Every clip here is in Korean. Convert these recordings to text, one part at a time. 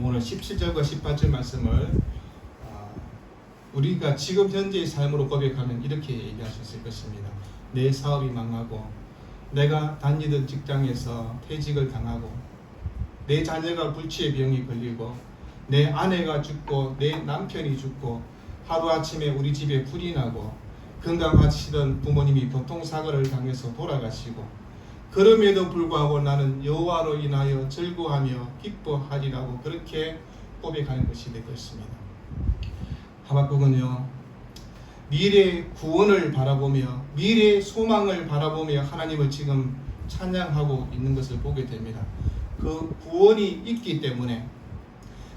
오늘 17절과 18절 말씀을 아, 우리가 지금 현재의 삶으로 고백하면 이렇게 있을 것입니다. 내 사업이 망하고 내가 다니던 직장에서 퇴직을 당하고 내 자녀가 불치의 병이 걸리고 내 아내가 죽고 내 남편이 죽고 하루아침에 우리 집에 불이 나고 건강하시던 부모님이 교통사고를 당해서 돌아가시고 그럼에도 불구하고 나는 여호와로 인하여 즐거하며 기뻐하리라고 그렇게 고백하는 것이 될 것입니다. 하박국은요 미래 구원을 바라보며 미래 소망을 바라보며 하나님을 지금 찬양하고 있는 것을 보게 됩니다. 그 구원이 있기 때문에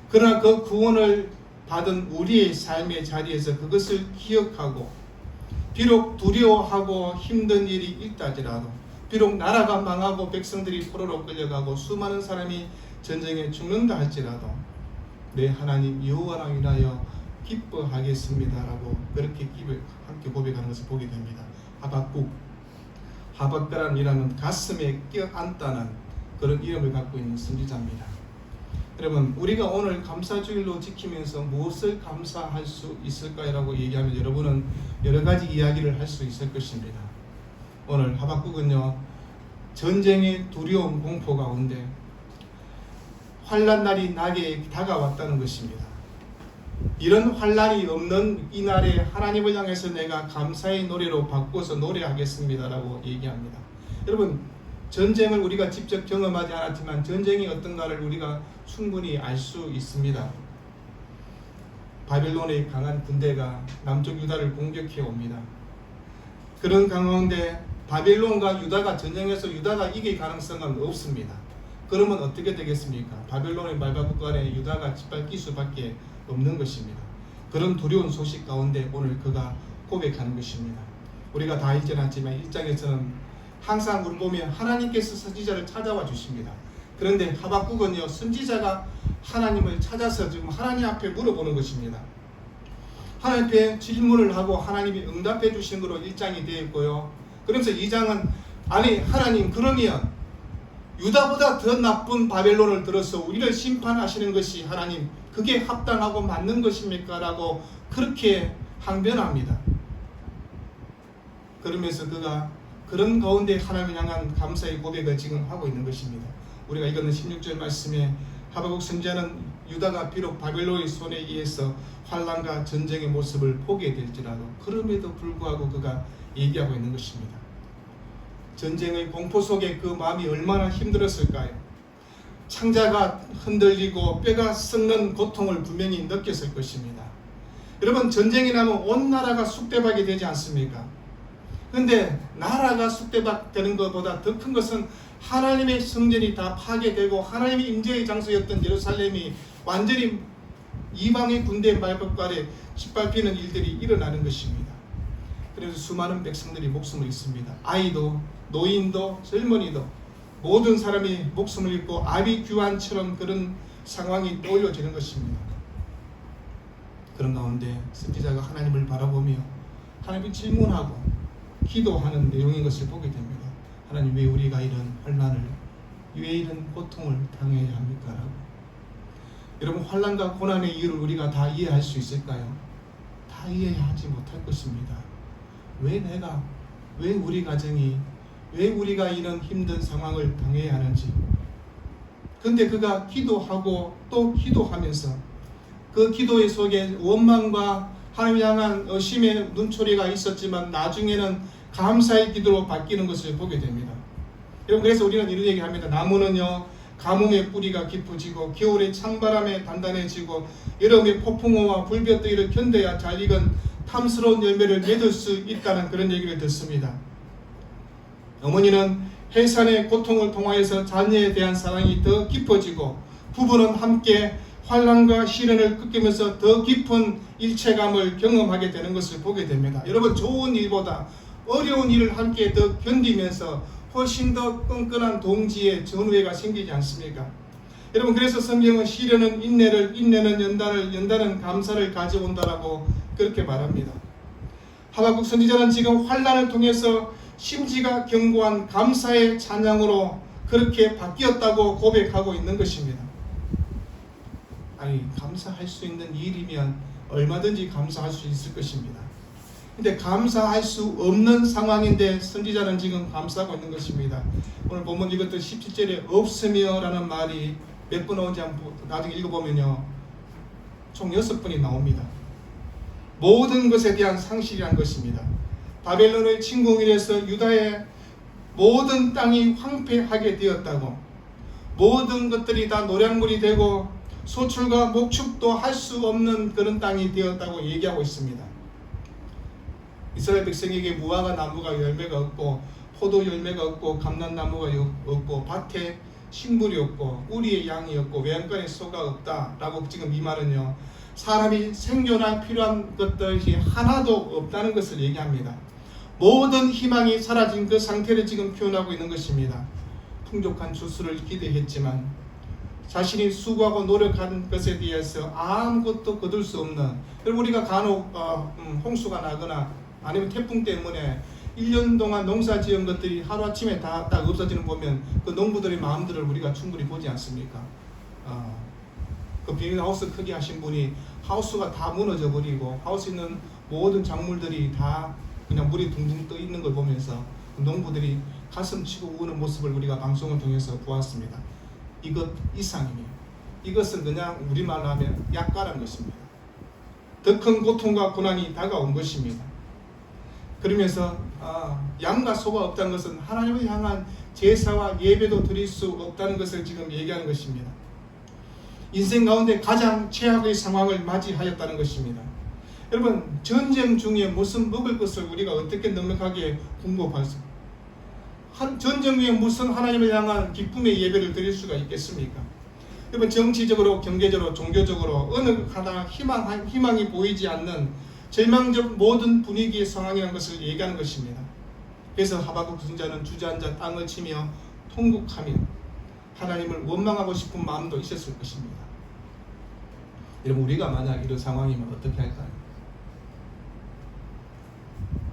그러나 그 구원을 받은 우리의 삶의 자리에서 그것을 기억하고 비록 두려워하고 힘든 일이 있다지라도 비록 나라가 망하고 백성들이 포로로 끌려가고 수많은 사람이 전쟁에 죽는다 할지라도 내 하나님 여호와라 인하여 기뻐하겠습니다라고 그렇게 함께 고백하는 것을 보게 됩니다. 하박국 하박가람이라는 가슴에 껴안다는 그런 이름을 갖고 있는 선지자입니다. 여러분 우리가 오늘 감사주일로 지키면서 무엇을 감사할 수 있을까라고 얘기하면 여러분은 여러 가지 이야기를 할 수 있을 것입니다. 오늘 하박국은요 전쟁의 두려움 공포 가운데 환란 날이 나게 다가왔다는 것입니다. 이런 환란이 없는 이 날에 하나님을 향해서 내가 감사의 노래로 바꿔서 노래하겠습니다라고 얘기합니다. 여러분 전쟁을 우리가 직접 경험하지 않았지만 전쟁이 어떤가를 우리가 충분히 알 수 있습니다. 바벨론의 강한 군대가 남쪽 유다를 공격해 옵니다. 그런 가운데 바벨론과 유다가 전쟁에서 유다가 이길 가능성은 없습니다. 그러면 어떻게 되겠습니까? 바벨론의 말바국간에 유다가 짓밟힐 수밖에 없는 것입니다. 그런 두려운 소식 가운데 오늘 그가 고백하는 것입니다. 우리가 다 읽지 않지만 일장에서는 항상 우리 보면 하나님께서 선지자를 찾아와 주십니다. 그런데 하박국은요 선지자가 하나님을 찾아서 지금 하나님 앞에 물어보는 것입니다. 하나님 앞에 질문을 하고 하나님이 응답해 주신 것으로 1장이 되어 있고요. 그러면서 2장은 아니 하나님 그러면 유다보다 더 나쁜 바벨론을 들어서 우리를 심판하시는 것이 하나님 그게 합당하고 맞는 것입니까? 라고 그렇게 항변합니다. 그러면서 그가 그런 가운데 하나님을 향한 감사의 고백을 지금 하고 있는 것입니다. 우리가 이거는 16절 말씀에 하박국 선지자는 유다가 비록 바벨론의 손에 의해서 환란과 전쟁의 모습을 보게 될지라도 그럼에도 불구하고 그가 얘기하고 있는 것입니다. 전쟁의 공포 속에 그 마음이 얼마나 힘들었을까요? 창자가 흔들리고 뼈가 썩는 고통을 분명히 느꼈을 것입니다. 여러분 전쟁이 나면 온 나라가 쑥대박이 되지 않습니까? 근데 나라가 쑥대박 되는 것보다 더 큰 것은 하나님의 성전이 다 파괴되고 하나님의 임재의 장소였던 예루살렘이 완전히 이방의 군대 말법관에 짓밟히는 일들이 일어나는 것입니다. 그래서 수많은 백성들이 목숨을 잃습니다. 아이도 노인도 젊은이도 모든 사람이 목숨을 잃고 아비규환처럼 그런 상황이 떠올려지는 것입니다. 그런 가운데 선지자가 하나님을 바라보며 하나님 질문하고 기도하는 내용인 것을 보게 됩니다. 하나님 왜 우리가 이런 환란을 왜 이런 고통을 당해야 합니까? 라고. 여러분 환란과 고난의 이유를 우리가 다 이해할 수 있을까요? 다 이해하지 못할 것입니다. 왜 내가 왜 우리 가정이 왜 우리가 이런 힘든 상황을 당해야 하는지. 근데 그가 기도하고 또 기도하면서 그 기도의 속에 원망과 하나님 향한 의심의 눈초리가 있었지만 나중에는 감사의 기도로 바뀌는 것을 보게 됩니다. 여러분 그래서 우리는 이런 얘기합니다. 나무는요 가뭄의 뿌리가 깊어지고 겨울의 찬바람에 단단해지고 여름의 폭풍우와 불볕더위를 견뎌야 잘 익은 탐스러운 열매를 맺을 수 있다는 그런 얘기를 듣습니다. 어머니는 해산의 고통을 통하여서 자녀에 대한 사랑이 더 깊어지고 부부는 함께 환란과 시련을 겪으면서 더 깊은 일체감을 경험하게 되는 것을 보게 됩니다. 여러분 좋은 일보다 어려운 일을 함께 더 견디면서 훨씬 더 끈끈한 동지의 전우회가 생기지 않습니까? 여러분 그래서 성경은 시련은 인내를 인내는 연단을 연단은 감사를 가져온다라고 그렇게 말합니다. 하박국 선지자는 지금 환란을 통해서 심지가 견고한 감사의 찬양으로 그렇게 바뀌었다고 고백하고 있는 것입니다. 아니 감사할 수 있는 일이면 얼마든지 감사할 수 있을 것입니다. 근데 감사할 수 없는 상황인데 선지자는 지금 감사하고 있는 것입니다. 오늘 보면 이것도 17절에 없으며라는 말이 몇 번 나오는지 한번 나중에 읽어보면요. 총 여섯 번이 나옵니다. 모든 것에 대한 상실이란 것입니다. 바벨론의 침공일에서 유다의 모든 땅이 황폐하게 되었다고 모든 것들이 다 노량물이 되고 소출과 목축도 할 수 없는 그런 땅이 되었다고 얘기하고 있습니다. 이스라엘 백성에게 무화과 나무가 열매가 없고 포도 열매가 없고 감람나무가 없고 밭에 식물이 없고 우리의 양이 없고 외양간에 소가 없다라고 지금 이 말은요 사람이 생존할 필요한 것들이 하나도 없다는 것을 얘기합니다. 모든 희망이 사라진 그 상태를 지금 표현하고 있는 것입니다. 풍족한 주수를 기대했지만 자신이 수고하고 노력한 것에 대해서 아무것도 거둘 수 없는 그리고 우리가 간혹 어, 음, 홍수가 나거나 아니면 태풍 때문에 1년 동안 농사 지은 것들이 하루아침에 다 딱 없어지는 보면 그 농부들의 마음들을 우리가 충분히 보지 않습니까? 어, 그 비닐하우스 크게 하신 분이 하우스가 다 무너져 버리고 하우스 있는 모든 작물들이 다 그냥 물이 둥둥 떠 있는 걸 보면서 농부들이 가슴 치고 우는 모습을 우리가 방송을 통해서 보았습니다. 이것 이상이에요. 이것은 그냥 우리말로 하면 약가란 것입니다. 더 큰 고통과 고난이 다가온 것입니다. 그러면서 아, 양과 소가 없다는 것은 하나님을 향한 제사와 예배도 드릴 수 없다는 것을 지금 얘기하는 것입니다. 인생 가운데 가장 최악의 상황을 맞이하였다는 것입니다. 여러분 전쟁 중에 무슨 먹을 것을 우리가 어떻게 넉넉하게 공급할 수? 한 전쟁 중에 무슨 하나님을 향한 기쁨의 예배를 드릴 수가 있겠습니까? 여러분 정치적으로, 경제적으로, 종교적으로 어느 하나 희망 희망이 보이지 않는 절망적 모든 분위기의 상황이라는 것을 얘기하는 것입니다. 그래서 하박국 선자는 주저앉아 땅을 치며 통곡하며 하나님을 원망하고 싶은 마음도 있었을 것입니다. 여러분 우리가 만약 이런 상황이면 어떻게 할까요?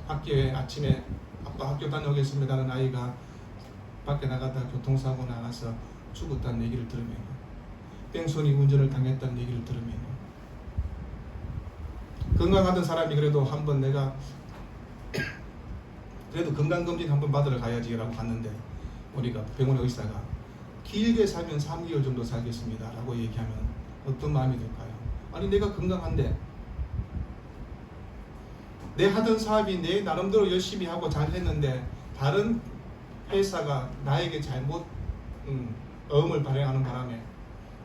학교에 아침에 아빠 학교 다녀오겠습니다 하는 아이가 밖에 나가다 교통사고 나가서 죽었다는 얘기를 들으면 뺑소니 운전을 당했다는 얘기를 들으면 건강하던 사람이 그래도 한번 내가 그래도 건강검진 한번 받으러 가야지 라고 갔는데 우리가 병원의 의사가 길게 살면 3개월 정도 살겠습니다 라고 얘기하면 어떤 마음이 들까요? 아니 내가 건강한데 내 하던 사업이 내 나름대로 열심히 하고 잘 했는데 다른 회사가 나에게 잘못 음, 어음을 발행하는 바람에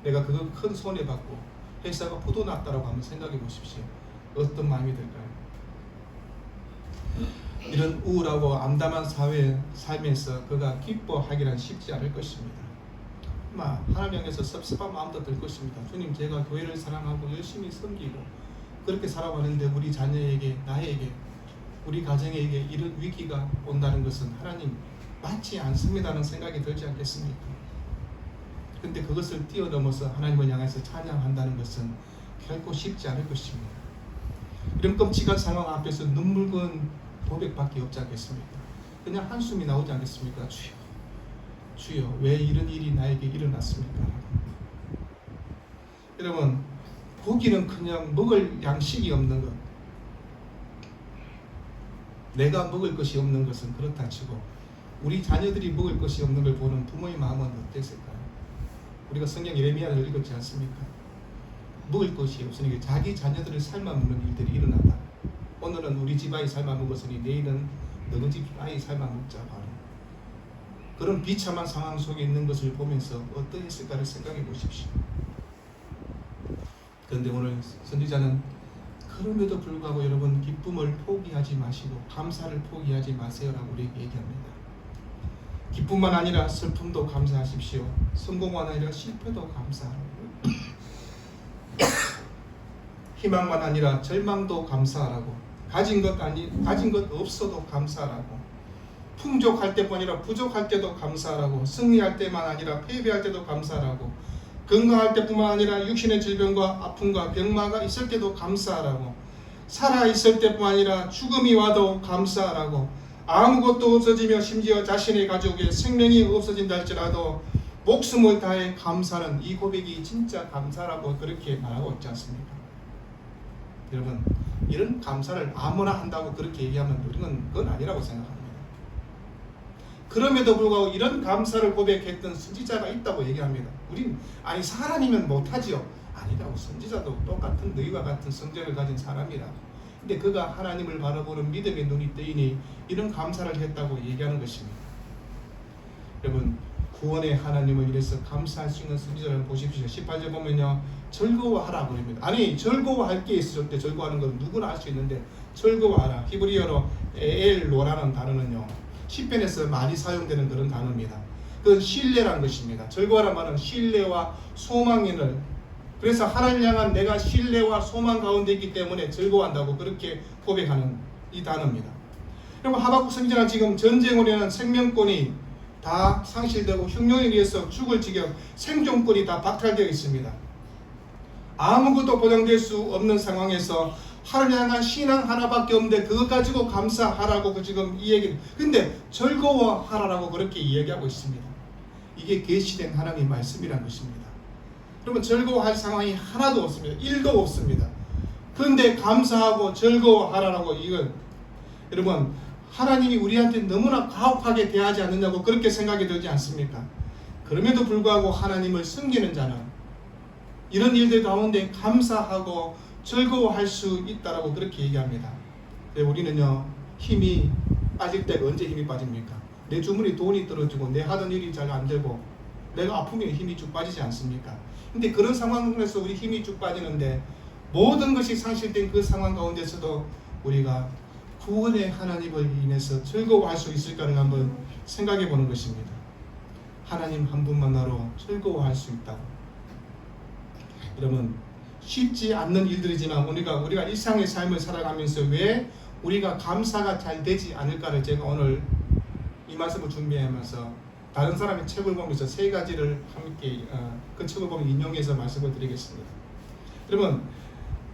내가 그거 큰 손해 받고 회사가 포도났다라고 한번 생각해 보십시오. 어떤 마음이 들까요? 이런 우울하고 암담한 사회 삶에서 그가 기뻐하기란 쉽지 않을 것입니다. 아마 하나님 향해서 섭섭한 마음도 들 것입니다. 주님 제가 교회를 사랑하고 열심히 섬기고 그렇게 살아가는데 우리 자녀에게 나에게 우리 가정에게 이런 위기가 온다는 것은 하나님 맞지 않습니다는 생각이 들지 않겠습니까? 근데 그것을 뛰어넘어서 하나님을 향해서 찬양한다는 것은 결코 쉽지 않을 것입니다. 이런 끔찍한 상황 앞에서 눈물건 고백밖에 없지 않겠습니까? 그냥 한숨이 나오지 않겠습니까? 주여, 주여, 왜 이런 일이 나에게 일어났습니까? 여러분, 고기는 그냥 먹을 양식이 없는 것. 내가 먹을 것이 없는 것은 그렇다 치고 우리 자녀들이 먹을 것이 없는 걸 보는 부모의 마음은 어땠을까요? 우리가 성경 예레미야를 읽었지 않습니까? 먹을 것이 없으니 자기 자녀들을 삶아 먹는 일들이 일어난다. 오늘은 우리 집 아이 삶아 먹었으니 내일은 너희 집 아이 삶아 먹자 바로. 그런 비참한 상황 속에 있는 것을 보면서 어떠했을까를 생각해 보십시오. 그런데 오늘 선지자는 그럼에도 불구하고 여러분 기쁨을 포기하지 마시고 감사를 포기하지 마세요라고 우리에게 얘기합니다. 기쁨만 아니라 슬픔도 감사하십시오. 성공만 아니라 실패도 감사하라고. 희망만 아니라 절망도 감사하라고. 가진 것 아니 가진 것 없어도 감사하라고. 풍족할 때뿐 아니라 부족할 때도 감사하라고. 승리할 때만 아니라 패배할 때도 감사하라고. 건강할 때뿐만 아니라 육신의 질병과 아픔과 병마가 있을 때도 감사하라고. 살아 있을 때뿐 아니라 죽음이 와도 감사하라고. 아무것도 없어지며 심지어 자신의 가족의 생명이 없어진다 할지라도 목숨을 다해 감사는 이 고백이 진짜 감사라고 그렇게 말하고 있지 않습니까? 여러분 이런 감사를 아무나 한다고 그렇게 얘기하면 우리는 그건 아니라고 생각합니다. 그럼에도 불구하고 이런 감사를 고백했던 선지자가 있다고 얘기합니다. 우린 아니 사람이면 못하지요. 아니라고 선지자도 똑같은 너희와 같은 성격을 가진 사람이라. 근데 그가 하나님을 바라보는 믿음의 눈이 뜨이니 이런 감사를 했다고 얘기하는 것입니다. 여러분 구원의 하나님을 위해서 감사할 수 있는 선지자를 보십시오. 18절 보면요. 즐거워하라 그럽니다. 아니 즐거워할 게 있을 때 즐거워하는 건 누구나 할 수 있는데 즐거워하라. 히브리어로 엘로라는 단어는요. 시편에서 많이 사용되는 그런 단어입니다. 그건 신뢰란 것입니다. 즐거워란 말은 신뢰와 소망인을 그래서 하나님 향한 내가 신뢰와 소망 가운데 있기 때문에 즐거워한다고 그렇게 고백하는 이 단어입니다. 여러분 하박국 선지자는 지금 전쟁으로 인한 생명권이 다 상실되고 흉년에 의해서 죽을 지경 생존권이 다 박탈되어 있습니다. 아무것도 보장될 수 없는 상황에서 하나님 향한 신앙 하나밖에 없는데 그것 가지고 감사하라고 그 지금 이 얘기를 근데 즐거워하라고 그렇게 이야기하고 있습니다. 이게 계시된 하나님의 말씀이란 것입니다. 여러분 즐거워할 상황이 하나도 없습니다. 일도 없습니다. 그런데 감사하고 즐거워하라고 이건 여러분 하나님이 우리한테 너무나 가혹하게 대하지 않느냐고 그렇게 생각이 들지 않습니까? 그럼에도 불구하고 하나님을 섬기는 자는 이런 일들 가운데 감사하고 즐거워할 수 있다라고 그렇게 얘기합니다. 근데 우리는요 힘이 빠질 때가 언제 힘이 빠집니까? 내 주머니 돈이 떨어지고 내 하던 일이 잘 안 되고 내가 아프면 힘이 쭉 빠지지 않습니까? 근데 그런 상황에서 우리 힘이 쭉 빠지는데 모든 것이 상실된 그 상황 가운데서도 우리가 구원의 하나님을 인해서 즐거워할 수 있을까를 한번 생각해 보는 것입니다. 하나님 한 분만으로 즐거워할 수 있다고. 여러분 쉽지 않는 일들이지만 우리가 우리가 일상의 삶을 살아가면서 왜 우리가 감사가 잘 되지 않을까를 제가 오늘 이 말씀을 준비하면서 다른 사람의 책을 보면서 세 가지를 함께 어, 그 책을 보면 인용해서 말씀을 드리겠습니다. 여러분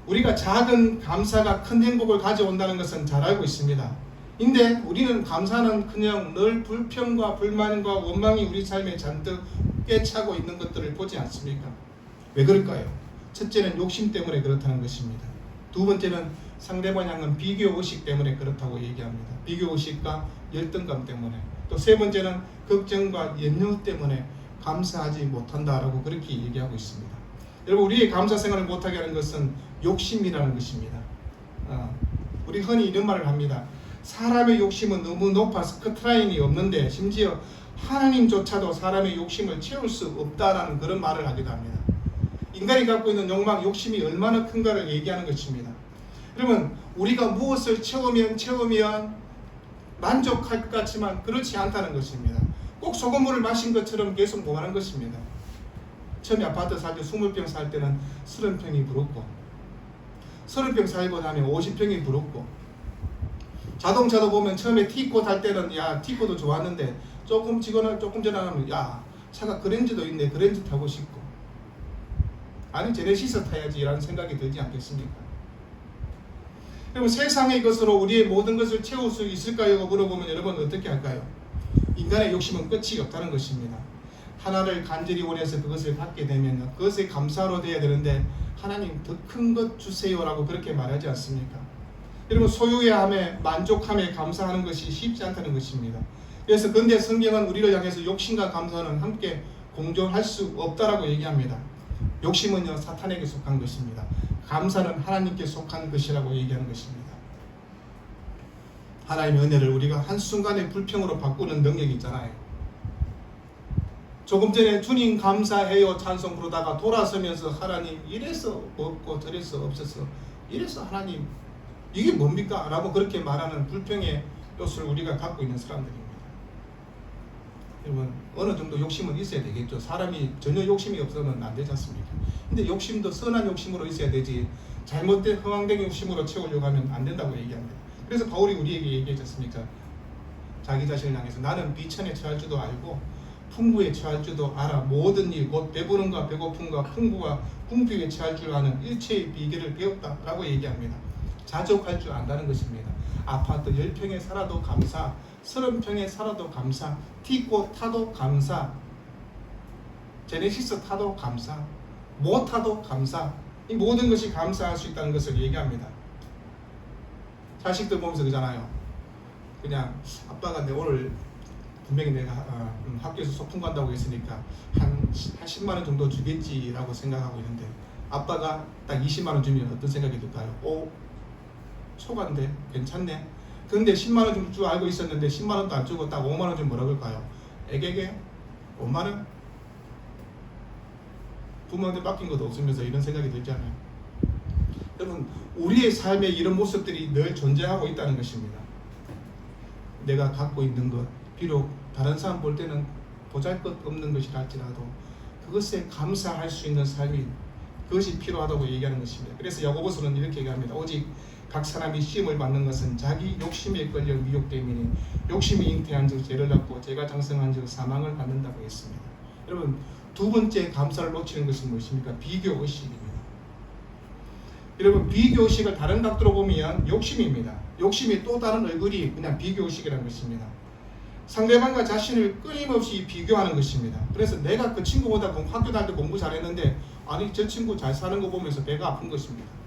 우리가 작은 감사가 큰 행복을 가져온다는 것은 잘 알고 있습니다. 근데 우리는 감사는 그냥 늘 불평과 불만과 원망이 우리 삶에 잔뜩 꿰차고 있는 것들을 보지 않습니까? 왜 그럴까요? 첫째는 욕심 때문에 그렇다는 것입니다. 두 번째는 상대방 향한 비교 의식 때문에 그렇다고 얘기합니다. 비교 의식과 열등감 때문에. 또 세 번째는 걱정과 염려 때문에 감사하지 못한다라고 그렇게 얘기하고 있습니다. 여러분 우리의 감사 생활을 못하게 하는 것은 욕심이라는 것입니다. 어, 우리 흔히 이런 말을 합니다. 사람의 욕심은 너무 높아서 커트라인이 없는데 심지어 하나님조차도 사람의 욕심을 채울 수 없다라는 그런 말을 하기도 합니다. 인간이 갖고 있는 욕망, 욕심이 얼마나 큰가를 얘기하는 것입니다. 여러분, 우리가 무엇을 채우면 채우면 만족할 것 같지만 그렇지 않다는 것입니다. 꼭 소금물을 마신 것처럼 계속 뭐하는 것입니다. 처음에 아파트 살 때 20평 살 때는 30평이 부럽고 30평 살고 나면 50평이 부럽고 자동차도 보면 처음에 티코 탈 때는 야 티코도 좋았는데 조금 지거나 조금 지나가면 야 차가 그랜저도 있네 그랜저 타고 싶고 아니 제네시스 타야지 라는 생각이 들지 않겠습니까? 여러분 세상의 것으로 우리의 모든 것을 채울 수 있을까요? 물어보면 여러분 어떻게 할까요? 인간의 욕심은 끝이 없다는 것입니다. 하나를 간절히 원해서 그것을 갖게 되면 그것에 감사로 돼야 되는데 하나님 더 큰 것 주세요라고 그렇게 말하지 않습니까? 여러분 소유함에 만족함에 감사하는 것이 쉽지 않다는 것입니다. 그래서 근데 성경은 우리를 향해서 욕심과 감사는 함께 공존할 수 없다라고 얘기합니다. 욕심은요 사탄에게 속한 것입니다. 감사는 하나님께 속한 것이라고 얘기하는 것입니다. 하나님의 은혜를 우리가 한순간에 불평으로 바꾸는 능력이 있잖아요. 조금 전에 주님 감사해요 찬송 부르다가 돌아서면서 하나님 이래서 없고 저래서 없어서 이래서 하나님 이게 뭡니까? 라고 그렇게 말하는 불평의 요소를 우리가 갖고 있는 사람들입니다. 여러분 어느 정도 욕심은 있어야 되겠죠. 사람이 전혀 욕심이 없으면 안 되지 않습니까? 근데 욕심도 선한 욕심으로 있어야 되지 잘못된 허황된 욕심으로 채우려고 하면 안 된다고 얘기합니다. 그래서 바울이 우리에게 얘기했지 않습니까? 자기 자신을 향해서 나는 비천에 처할 줄도 알고 풍부에 처할 줄도 알아 모든 일 곧 배부름과 배고픔과 풍부와 궁핍에 처할 줄 아는 일체의 비결을 배웠다라고 얘기합니다. 자족할 줄 안다는 것입니다. 아파트 10평에 살아도 감사, 30평에 살아도 감사, 티고 타도 감사. 제네시스 타도 감사, 못 타도 감사. 이 모든 것이 감사할 수 있다는 것을 얘기합니다. 자식들 보면서 그잖아요. 그냥 아빠가 내 오늘 분명히 내가 어, 음, 학교에서 소풍 간다고 했으니까 한, 한 10만 원 정도 주겠지라고 생각하고 있는데 아빠가 딱 20만 원 주면 어떤 생각이 들까요? 오, 초과인데 괜찮네. 근데 10만 원줄줄 알고 있었는데 10만 원도 안 주고 딱 5만 원 주면 뭐라 그럴까요? 에게게 5만 원? 부모한테 맡긴 것도 없으면서 이런 생각이 들잖아요. 여러분 우리의 삶에 이런 모습들이 늘 존재하고 있다는 것입니다. 내가 갖고 있는 것 비록 다른 사람 볼 때는 보잘것없는 것이라 할지라도 그것에 감사할 수 있는 삶이 그것이 필요하다고 얘기하는 것입니다. 그래서 야고보서는 이렇게 얘기합니다. 오직 각 사람이 시험을 받는 것은 자기 욕심에 끌려 미혹됨이니 욕심이 잉태한 즉 죄를 낳고 죄가 장성한 즉 사망을 받는다고 했습니다. 여러분 두 번째 감사를 놓치는 것은 무엇입니까? 비교 의식입니다. 여러분 비교 의식을 다른 각도로 보면 욕심입니다. 욕심이 또 다른 얼굴이 그냥 비교 의식이라는 것입니다. 상대방과 자신을 끊임없이 비교하는 것입니다. 그래서 내가 그 친구보다 공- 학교 다닐 때 공부 잘했는데 아니 저 친구 잘 사는 거 보면서 배가 아픈 것입니다.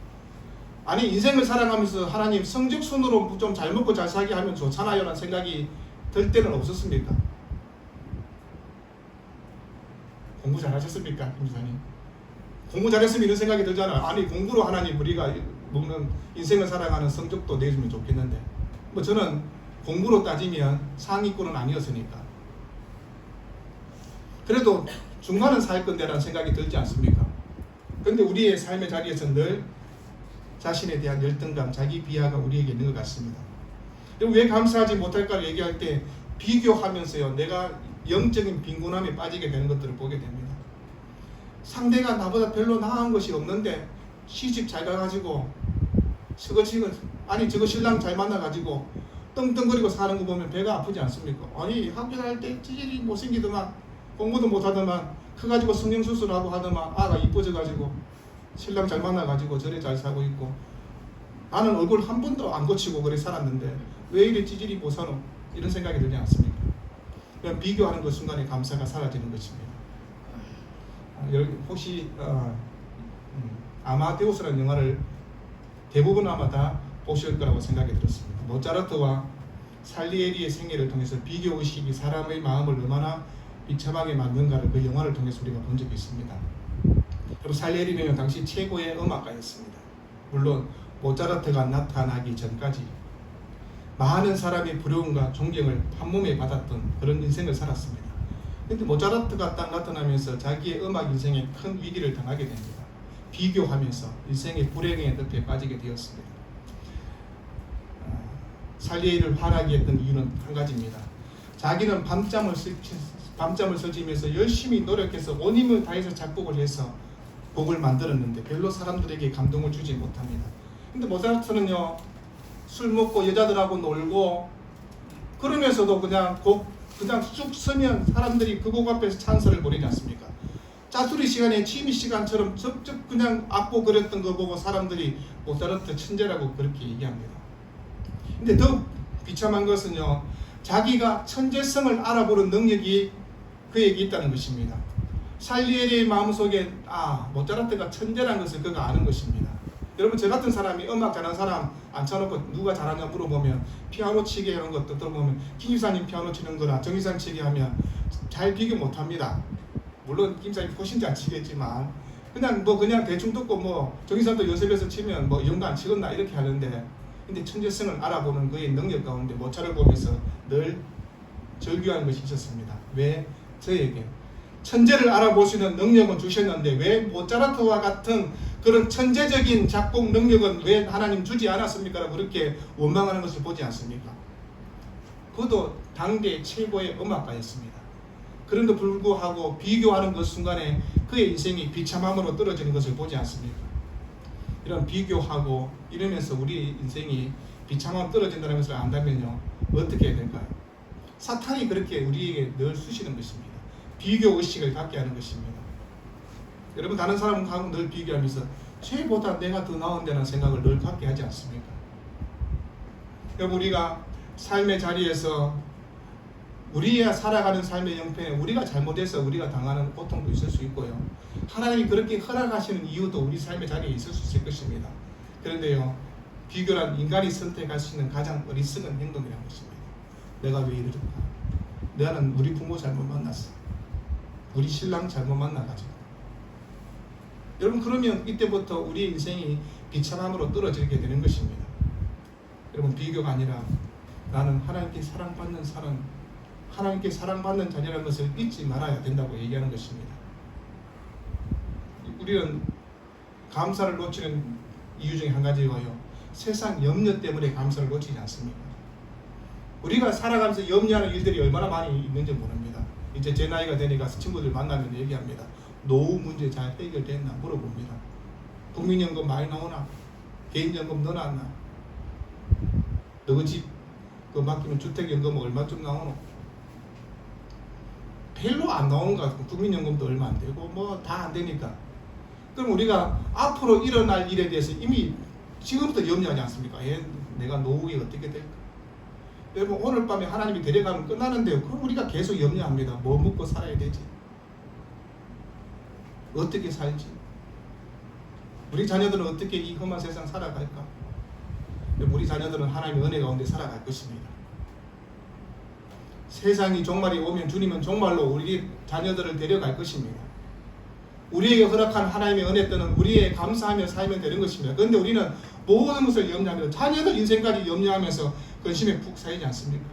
아니 인생을 살아가면서 하나님 성적 순으로 좀 잘 먹고 잘 살게 하면 좋잖아요 라는 생각이 들 때는 없었습니까? 공부 잘하셨습니까? 김 기사님? 공부 잘했으면 이런 생각이 들잖아요. 아니 공부로 하나님 우리가 먹는 인생을 살아가는 성적도 내주면 좋겠는데 뭐 저는 공부로 따지면 상위권은 아니었으니까 그래도 중간은 살 건데라는 생각이 들지 않습니까? 근데 우리의 삶의 자리에서 늘 자신에 대한 열등감, 자기 비하가 우리에게 있는 것 같습니다. 왜 감사하지 못할까를 얘기할 때 비교하면서요, 내가 영적인 빈곤함에 빠지게 되는 것들을 보게 됩니다. 상대가 나보다 별로 나은 것이 없는데 시집 잘 가가지고 저거 지금 아니 저거 신랑 잘 만나가지고 떵떵거리고 사는 거 보면 배가 아프지 않습니까? 아니 학교 다닐 때 찌질이 못생기더만 공부도 못하더만 커가지고 성형수술하고 하더만 아가 이뻐져가지고 신랑 잘 만나가지고 저래 잘 살고 있고 나는 얼굴 한 번도 안 고치고 그래 살았는데 왜 이래 찌질이 못 사노? 이런 생각이 들지 않습니까? 그냥 비교하는 그 순간에 감사가 사라지는 것입니다. 아, 혹시 어, 음, 아마데우스라는 영화를 대부분 아마 다 보실 거라고 생각이 들었습니다. 모차르트와 살리에리의 생애를 통해서 비교 의식이 사람의 마음을 얼마나 비참하게 만든가를 그 영화를 통해서 우리가 본 적이 있습니다. 살리에리는 당시 최고의 음악가였습니다. 물론 모차르트가 나타나기 전까지 많은 사람의 부러움과 존경을 한몸에 받았던 그런 인생을 살았습니다. 근데 모차르트가 딱 나타나면서 자기의 음악 인생에 큰 위기를 당하게 됩니다. 비교하면서 인생의 불행의 늪에 빠지게 되었습니다. 아, 살리에를 화나게 했던 이유는 한 가지입니다. 자기는 밤잠을 슬, 밤잠을 설치면서 열심히 노력해서 온 힘을 다해서 작곡을 해서 곡을 만들었는데 별로 사람들에게 감동을 주지 못합니다. 근데 모차르트는요 술 먹고 여자들하고 놀고 그러면서도 그냥 곡 그냥 쑥 서면 사람들이 그 곡 앞에서 찬사를 보내지 않습니까? 짜투리 시간에 취미 시간처럼 적적 그냥 악보 그렸던 거 보고 사람들이 모차르트 천재라고 그렇게 얘기합니다. 근데 더 비참한 것은요, 자기가 천재성을 알아보는 능력이 그에게 있다는 것입니다. 살리에리의 마음속에 아 모차르트가 천재라는 것을 그가 아는 것입니다. 여러분 저 같은 사람이 음악 잘하는 사람 앉혀놓고 누가 잘하냐 물어보면 피아노 치게 하는 것도 들어보면 김 기사님 피아노 치는 거나 정 기사님 치게 하면 잘 비교 못합니다. 물론 김 기사님 훨씬 잘 치겠지만 그냥 뭐 그냥 대충 듣고 뭐정 기사님도 연습해서 치면 뭐안 치겠나 이렇게 하는데 근데 천재성을 알아보는 그의 능력 가운데 모차를 보면서 늘 절규하는 것이 있었습니다. 왜 저에게 천재를 있는 능력은 주셨는데 왜 모차르트와 같은 그런 천재적인 작곡 능력은 왜 하나님 주지 않았습니까? 그렇게 원망하는 것을 보지 않습니까? 그도 당대 최고의 음악가였습니다. 그런데 불구하고 비교하는 그 순간에 그의 인생이 비참함으로 떨어지는 것을 보지 않습니까? 이런 비교하고 이러면서 우리 인생이 비참함 떨어진다는 것을 안다면요 어떻게 해야 될까요? 사탄이 그렇게 우리에게 늘 쑤시는 것입니다. 비교 의식을 갖게 하는 것입니다. 여러분 다른 사람하고 늘 비교하면서 쟤보다 내가 더 나은다는 생각을 늘 갖게 하지 않습니까? 여러분 우리가 삶의 자리에서 우리야 살아가는 삶의 형편에 우리가 잘못해서 우리가 당하는 고통도 있을 수 있고요. 하나님이 그렇게 허락하시는 이유도 우리 삶의 자리에 있을 수 있을 것입니다. 그런데요, 비교란 인간이 선택할 수 있는 가장 어리석은 행동이라는 것입니다. 내가 왜 이럴까? 나는 우리 부모 잘못 만났어. 우리 신랑 잘못 만나가지고. 여러분 그러면 이때부터 우리 인생이 비참함으로 떨어지게 되는 것입니다. 여러분 비교가 아니라 나는 하나님께 사랑받는 사람, 하나님께 사랑받는 자녀라는 것을 잊지 말아야 된다고 얘기하는 것입니다. 우리는 감사를 놓치는 이유 중에 한 가지가요. 세상 염려 때문에 감사를 놓치지 않습니다. 우리가 살아가면서 염려하는 일들이 얼마나 많이 있는지 모릅니다. 이제 제 나이가 되니까 친구들 만나면 얘기합니다. 노후 문제 잘 해결됐나 물어봅니다. 국민연금 많이 나오나? 개인연금 넣어놨나? 너희 집그 맡기면 주택연금 얼마쯤 나오노? 별로 안 나오는 것 같고 국민연금도 얼마 안 되고 뭐 다 안 되니까 그럼 우리가 앞으로 일어날 일에 대해서 이미 지금부터 염려하지 않습니까? 얘 내가 노후에 어떻게 될까? 여러분 오늘 밤에 하나님이 데려가면 끝나는데요. 그럼 우리가 계속 염려합니다. 뭐 먹고 살아야 되지? 어떻게 살지? 우리 자녀들은 어떻게 이 험한 세상 살아갈까? 우리 자녀들은 하나님의 은혜 가운데 살아갈 것입니다. 세상이 종말이 오면 주님은 종말로 우리 자녀들을 데려갈 것입니다. 우리에게 허락한 하나님의 은혜 때는 우리의 감사하며 살면 되는 것입니다. 그런데 우리는 모든 것을 염려하며 자녀들 인생까지 염려하면서 근심에 푹 쌓이지 않습니까?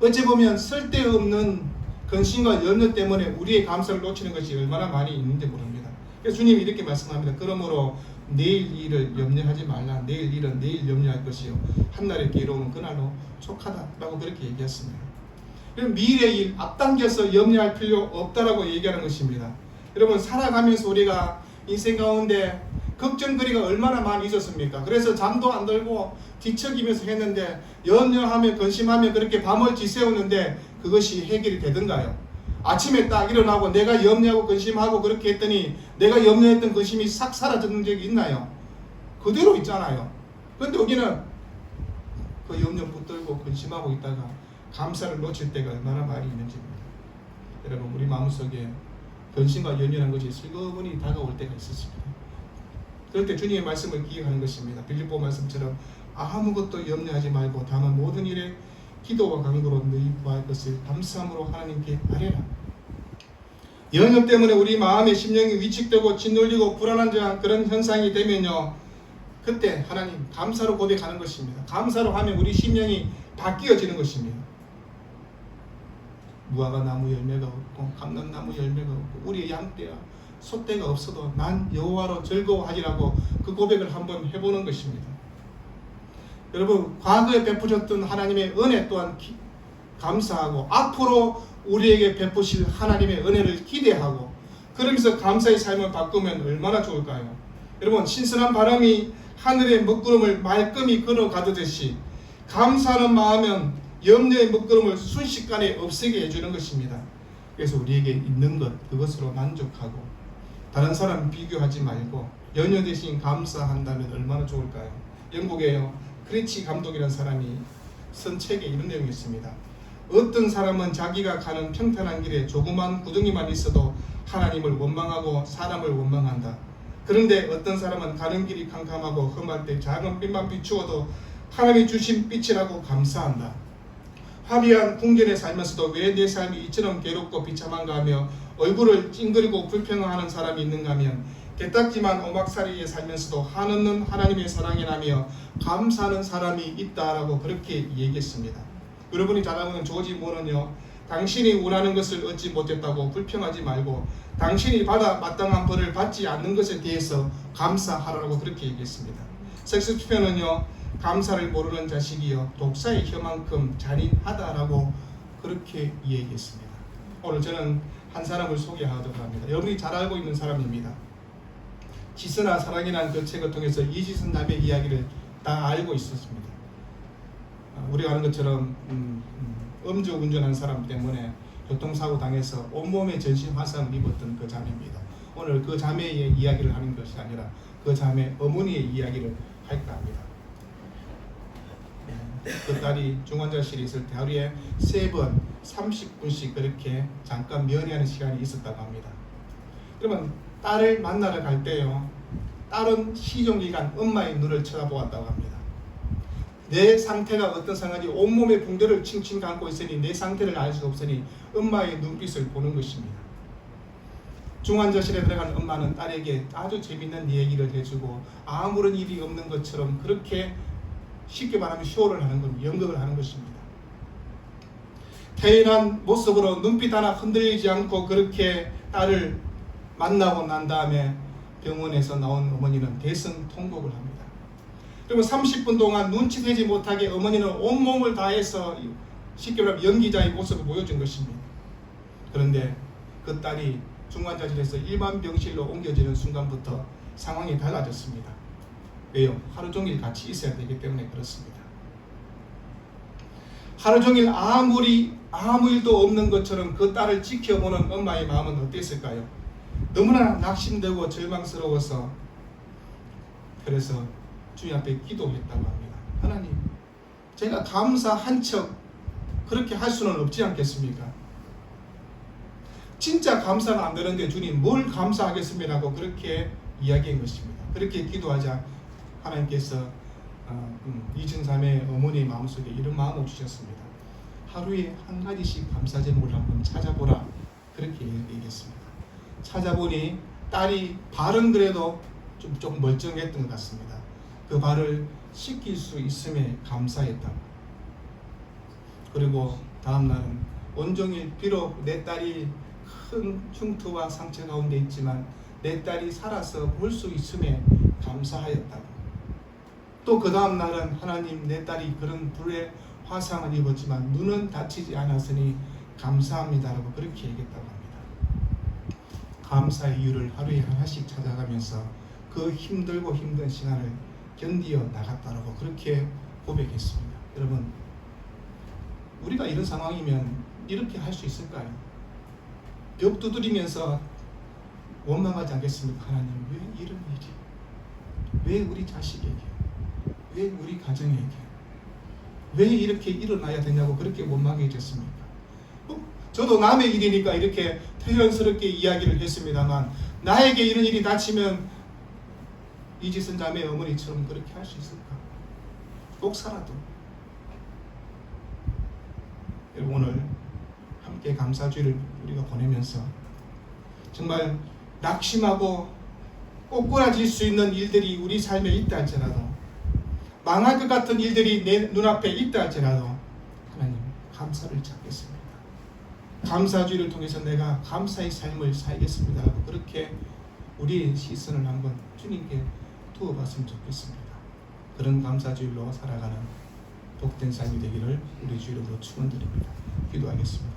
어찌 보면 쓸데없는 근심과 염려 때문에 우리의 감사를 놓치는 것이 얼마나 많이 있는지 모릅니다. 그래서 주님이 이렇게 말씀합니다. 그러므로 내일 일을 염려하지 말라. 내일 일은 내일 염려할 것이요. 한날의 괴로움은 그날로 촉하다라고 그렇게 얘기했습니다. 미래의 일 앞당겨서 염려할 필요 없다라고 얘기하는 것입니다. 여러분 살아가면서 우리가 인생 가운데 걱정거리가 얼마나 많이 있었습니까? 그래서 잠도 안 들고 뒤척이면서 했는데 염려하며 근심하며 그렇게 밤을 지새우는데 그것이 해결이 되던가요? 아침에 딱 일어나고 내가 염려하고 근심하고 그렇게 했더니 내가 염려했던 근심이 싹 사라졌는 적이 있나요? 그대로 있잖아요. 그런데 우리는 그 염려 붙들고 근심하고 있다가 감사를 놓칠 때가 얼마나 많이 있는지입니다. 여러분 우리 마음속에 근심과 연연한 것이 슬그머니 다가올 때가 있었습니다. 그럴 때 주님의 말씀을 기억하는 것입니다. 빌립보 말씀처럼 아무것도 염려하지 말고 다만 모든 일에 기도와 간구로 너희 구할 것을 감사함으로 하나님께 아뢰라. 연협 때문에 우리 마음의 심령이 위축되고 짓눌리고 불안한 자 그런 현상이 되면요. 그때 하나님 감사로 고백하는 것입니다. 감사로 하면 우리 심령이 바뀌어지는 것입니다. 무화과 나무 열매가 없고 감람나무 열매가 없고 우리의 양떼야 소떼가 없어도 난 여호와로 즐거워하리라고 그 고백을 한번 해보는 것입니다. 여러분 과거에 베푸셨던 하나님의 은혜 또한 기, 감사하고 앞으로 우리에게 베푸실 하나님의 은혜를 기대하고 그러면서 감사의 삶을 바꾸면 얼마나 좋을까요? 여러분 신선한 바람이 하늘의 먹구름을 말끔히 걸어가듯이 감사하는 마음은 염려의 먹구름을 순식간에 없애게 해주는 것입니다. 그래서 우리에게 있는 것 그것으로 만족하고 다른 사람 비교하지 말고 연여 대신 감사한다면 얼마나 좋을까요? 영국에요 크리치 감독이라는 사람이 쓴 책에 이런 내용이 있습니다. 어떤 사람은 자기가 가는 평탄한 길에 조그만 구덩이만 있어도 하나님을 원망하고 사람을 원망한다. 그런데 어떤 사람은 가는 길이 캄캄하고 험할 때 작은 빛만 비추어도 하나님이 주신 빛이라고 감사한다. 화려한 궁전에 살면서도 왜 내 삶이 이처럼 괴롭고 비참한가 하며 얼굴을 찡그리고 불평하는 사람이 있는가 하면 개딱지만 오막살이에 살면서도 한없는 하나님의 사랑에 나며 감사하는 사람이 있다라고 그렇게 얘기했습니다. 여러분이 잘 있는 조지 모는요. 당신이 원하는 것을 얻지 못했다고 불평하지 말고 당신이 받아 마땅한 벌을 받지 않는 것에 대해서 감사하라고 그렇게 얘기했습니다. 섹스피어는요. 감사를 모르는 자식이여 독사의 혀만큼 잔인하다라고 그렇게 얘기했습니다. 오늘 저는 한 사람을 소개하도록 합니다. 여러분이 잘 알고 있는 사람입니다. 지선아 사랑이라는 그 책을 통해서 이지선 남의 이야기를 다 알고 있었습니다. 아, 우리가 아는 것처럼 음, 음, 음주 운전한 사람 때문에 교통사고 당해서 온몸에 전신 화상을 입었던 그 자매입니다. 오늘 그 자매의 이야기를 하는 것이 아니라 그 자매 어머니의 이야기를 할까 합니다. 그 딸이 중환자실에 있을 때 하루에 세번 30분씩 그렇게 잠깐 면회하는 시간이 있었다고 합니다. 그러면 딸을 만나러 갈 때요. 딸은 시종기간 엄마의 눈을 쳐다보았다고 합니다. 내 상태가 어떤 상황인지 온몸에 붕대를 칭칭 감고 있으니 내 상태를 알 수 없으니 엄마의 눈빛을 보는 것입니다. 중환자실에 들어간 엄마는 딸에게 아주 재밌는 얘기를 해주고 아무런 일이 없는 것처럼 그렇게 쉽게 말하면 쇼를 하는 건 연극을 하는 것입니다. 태연한 모습으로 눈빛 하나 흔들리지 않고 그렇게 딸을 만나고 난 다음에 병원에서 나온 어머니는 대성 통곡을 합니다. 그리고 30분 동안 눈치채지 못하게 어머니는 온몸을 다해서 쉽게 말하면 연기자의 모습을 보여준 것입니다. 그런데 그 딸이 중환자실에서 일반 병실로 옮겨지는 순간부터 상황이 달라졌습니다. 왜요? 하루 종일 같이 있어야 되기 때문에 그렇습니다. 하루 종일 아무리 아무 일도 없는 것처럼 그 딸을 지켜보는 엄마의 마음은 어땠을까요? 너무나 낙심되고 절망스러워서 그래서 주님 앞에 기도했다고 합니다. 하나님, 제가 감사한 척 그렇게 할 수는 없지 않겠습니까? 진짜 감사가 안 되는데 주님 뭘 감사하겠습니다 하고 그렇게 이야기한 것입니다. 그렇게 기도하자 하나님께서 이증삼의 어머니의 마음속에 이런 마음을 주셨습니다. 하루에 한 가지씩 감사 제목을 한번 찾아보라 그렇게 얘기했습니다. 찾아보니 딸이 발은 그래도 좀, 좀 멀쩡했던 것 같습니다. 그 발을 씻길 수 있음에 감사했다. 그리고 다음 날은 온종일 비록 내 딸이 큰 흉터와 상처 가운데 있지만 내 딸이 살아서 볼 수 있음에 감사하였다고. 또 그 다음 날은 하나님 내 딸이 그런 불의 화상을 입었지만 눈은 다치지 않았으니 감사합니다라고 그렇게 얘기했다고 합니다. 감사의 이유를 하루에 하나씩 찾아가면서 그 힘들고 힘든 시간을 견디어 나갔다라고 그렇게 고백했습니다. 여러분, 우리가 이런 상황이면 이렇게 할 수 있을까요? 벽 두드리면서 원망하지 않겠습니까? 하나님, 왜 이런 일이? 왜 우리 자식에게? 왜 우리 가정에게? 왜 이렇게 일어나야 되냐고 그렇게 원망해졌습니까? 어? 저도 남의 일이니까 이렇게 표현스럽게 이야기를 했습니다만 나에게 이런 일이 닥치면 이지선 자매 어머니처럼 그렇게 할 수 있을까? 꼭 살아도 여러분 오늘 함께 감사주의를 우리가 보내면서 정말 낙심하고 꼬꾸라질 수 있는 일들이 우리 삶에 있다 할지라도 망할 것 같은 일들이 내 눈앞에 있다 할지라도 하나님 감사를 찾겠습니다. 감사주의를 통해서 내가 감사의 삶을 살겠습니다. 그렇게 우리의 시선을 한번 주님께 두어봤으면 좋겠습니다. 그런 감사주의로 살아가는 복된 삶이 되기를 우리 주이름으로 축원드립니다. 기도하겠습니다.